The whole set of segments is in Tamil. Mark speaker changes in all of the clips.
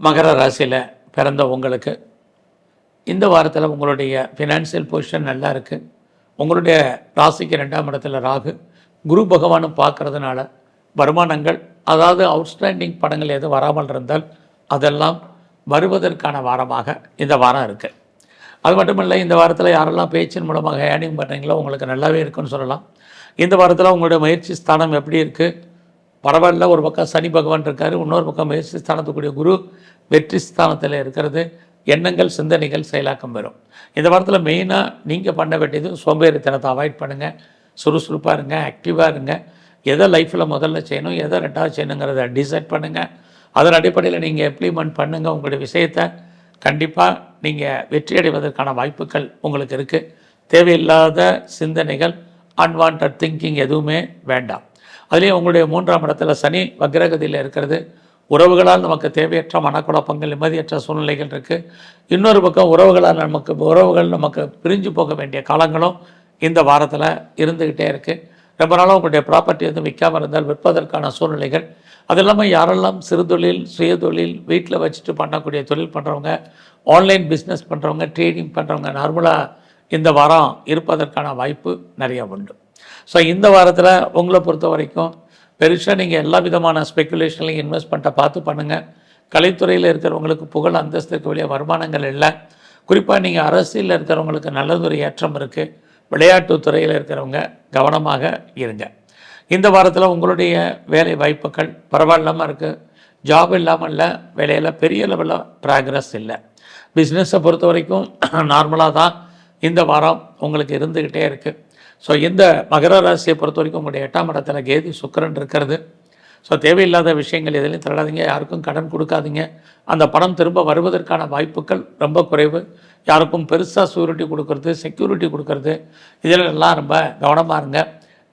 Speaker 1: மகர ராசியில் பிறந்த உங்களுக்கு இந்த வாரத்தில் உங்களுடைய ஃபினான்சியல் பொசிஷன் நல்லா இருக்குது உங்களுடைய ராசிக்கு ரெண்டாம் இடத்துல ராகு குரு பகவானும் பார்க்கறதுனால வருமானங்கள் அதாவது அவுட்ஸ்டாண்டிங் படங்கள் எதுவும் வராமல் இருந்தால் அதெல்லாம் வருவதற்கான வாரமாக இந்த வாரம் இருக்குது அது மட்டும் இல்லை இந்த வாரத்தில் யாரெல்லாம் பேச்சின் மூலமாக ஏர்னிங் பண்ணுறீங்களோ உங்களுக்கு நல்லாவே இருக்குன்னு சொல்லலாம். இந்த வாரத்தில் உங்களுடைய முயற்சி ஸ்தானம் எப்படி இருக்குது பரவாயில்ல ஒரு பக்கம் சனி பகவான் இருக்கார் இன்னொரு பக்கம் முயற்சி ஸ்தானத்துக்குரிய குரு வெற்றி ஸ்தானத்தில் இருக்கிறது. எண்ணங்கள் சிந்தனைகள் செயலாக்கம் பெறும். இந்த வாரத்தில் மெயினாக நீங்கள் பண்ண வேண்டியது சோம்பேறித்தனத்தை அவாய்ட் பண்ணுங்கள் சுறுசுறுப்பாக இருங்க ஆக்டிவாக இருங்க. எதை லைஃப்பில் முதல்ல செய்யணும் எதை ரெண்டாவது செய்யணுங்கிறத டிசைட் பண்ணுங்கள் அதன் அடிப்படையில் நீங்கள் இம்ப்ளிமெண்ட் பண்ணுங்கள் உங்களுடைய விஷயத்தை. கண்டிப்பாக நீங்கள் வெற்றி அடைவதற்கான வாய்ப்புகள் உங்களுக்கு இருக்குது தேவையில்லாத சிந்தனைகள் அன்வான்ட் திங்கிங் எதுவுமே வேண்டாம். அதுலேயும் உங்களுடைய மூன்றாம் இடத்துல சனி வக்ரகதியில் இருக்கிறது. உறவுகளால் நமக்கு தேவையற்ற மனக்குழப்பங்கள் நிம்மதியற்ற சூழ்நிலைகள் இருக்குது இன்னொரு பக்கம் உறவுகளால் நமக்கு உறவுகள் நமக்கு பிரிஞ்சு போக வேண்டிய காலங்களும் இந்த வாரத்தில் இருந்துக்கிட்டே இருக்குது ரொம்ப நாளாக உங்களுடைய ப்ராப்பர்ட்டி வந்து விற்காமல் இருந்தால் விற்பதற்கான சூழ்நிலைகள். அது இல்லாமல் யாரெல்லாம் சிறுதொழில் சுயதொழில் வீட்டில் வச்சுட்டு பண்ணக்கூடிய தொழில் பண்ணுறவங்க ஆன்லைன் பிஸ்னஸ் பண்ணுறவங்க ட்ரேடிங் பண்ணுறவங்க நார்மலாக இந்த வாரம் இருப்பதற்கான வாய்ப்பு நிறைய உண்டு. ஸோ இந்த வாரத்தில் உங்களை பொறுத்த வரைக்கும் பெருசாக நீங்கள் எல்லா விதமான ஸ்பெக்குலேஷன்லையும் இன்வெஸ்ட்மெண்ட்டை பார்த்து பண்ணுங்கள் கலைத்துறையில் இருக்கிறவங்களுக்கு புகழ் அந்தஸ்துக்கு வெளியே வருமானங்கள் இல்லை. குறிப்பாக நீங்கள் அரசியலில் இருக்கிறவங்களுக்கு நல்லதொரு ஏற்றம் இருக்குது விளையாட்டு துறையில் இருக்கிறவங்க கவனமாக இருங்க. இந்த வாரத்தில் உங்களுடைய வேலை வாய்ப்புகள் பரவாயில்லாமல் இருக்குது ஜாப் இல்லாமல் இல்லை. வேலையில் பெரிய லெவலில் ப்ராக்ரஸ் இல்லை. பிஸ்னஸை பொறுத்த வரைக்கும் நார்மலாக தான் இந்த வாரம் உங்களுக்கு இருந்துக்கிட்டே இருக்குது ஸோ இந்த மகர ராசியை பொறுத்த வரைக்கும் உங்களுடைய எட்டாம் இடத்துல கேது சுக்கரன் இருக்கிறது. ஸோ தேவையில்லாத விஷயங்கள் எதுலையும் தள்ளாதீங்க. யாருக்கும் கடன் கொடுக்காதீங்க. அந்த பணம் திரும்ப வருவதற்கான வாய்ப்புகள் ரொம்ப குறைவு. யாருக்கும் பெருசாக சூரிட்டி கொடுக்கறது செக்யூரிட்டி கொடுக்கறது இதில் எல்லாம் ரொம்ப கவனமாக இருங்க.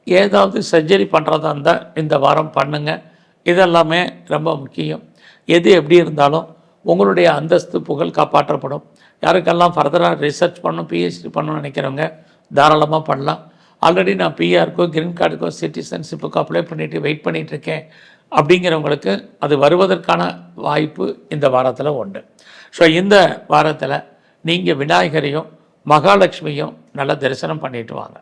Speaker 1: ஏதாவது சர்ஜரி பண்ணுறதா இருந்தால் இந்த வாரம் பண்ணுங்கள் இதெல்லாமே ரொம்ப முக்கியம். எது எப்படி இருந்தாலும் உங்களுடைய அந்தஸ்து புகழ் காப்பாற்றப்படும். யாருக்கெல்லாம் ஃபர்தராக ரிசர்ச் பண்ணணும் பிஹெச்டி பண்ணணும்னு நினைக்கிறவங்க தாராளமாக பண்ணலாம். ஆல்ரெடி நான் பிஆருக்கோ கிரீன் கார்டுக்கோ சிட்டிசன்ஷிப்புக்கோ அப்ளை பண்ணிவிட்டு வெயிட் பண்ணிகிட்ருக்கேன் அப்படிங்கிறவங்களுக்கு அது வருவதற்கான வாய்ப்பு இந்த வாரத்தில் உண்டு. ஸோ இந்த வாரத்தில் நீங்கள் விநாயகரையும் மகாலட்சுமியும் நல்லா தரிசனம் பண்ணிட்டு வாங்க.